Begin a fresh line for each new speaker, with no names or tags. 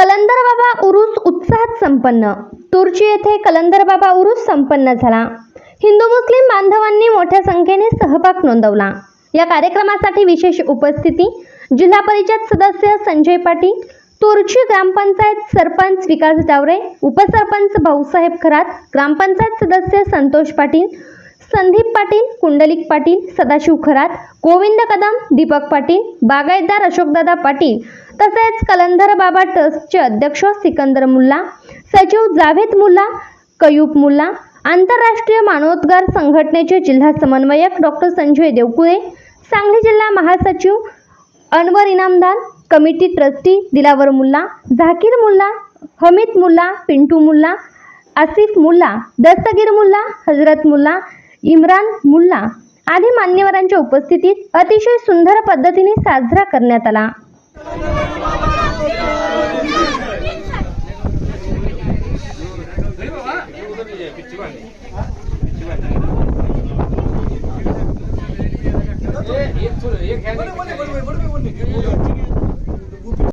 कलंदर बाबा उरुस उत्साहात संपन्न. तुर्ची येथे कलंदर बाबा उरूस संपन्न झाला. हिंदू मुस्लिम बांधवांनी मोठ्या संख्येने सहभाग नोंदवला. या कार्यक्रमासाठी विशेष उपस्थिती जिल्हा परिषद सदस्य संजय पाटील तुर्ची ग्रामपंचायत सरपंच विकास डावरे उपसरपंच भाऊसाहेब खरात ग्रामपंचायत सदस्य संतोष पाटील संदीप पाटील कुंडलिक पाटील सदाशिव खरात गोविंद कदम दीपक पाटील बागायतदार अशोकदादा पाटील तसेच कलंदर बाबा ट्रस्टचे अध्यक्ष सिकंदर मुल्ला सचिव जावेद मुल्ला कयूब मुल्ला आंतरराष्ट्रीय मानवोद्गार संघटनेचे जिल्हा समन्वयक डॉक्टर संजय देवकुळे सांगली जिल्हा महासचिव अनवर इनामदार कमिटी ट्रस्टी दिलावर मुल्ला झाकीर मुल्ला हमीद मुल्ला पिंटू मुल्ला आसिफ मुल्ला दस्तगीर मुल्ला हजरत मुल्ला इम्रान मुल्ला आदी मान्यवरांच्या उपस्थितीत अतिशय सुंदर पद्धतीने साजरा करण्यात आला.
एक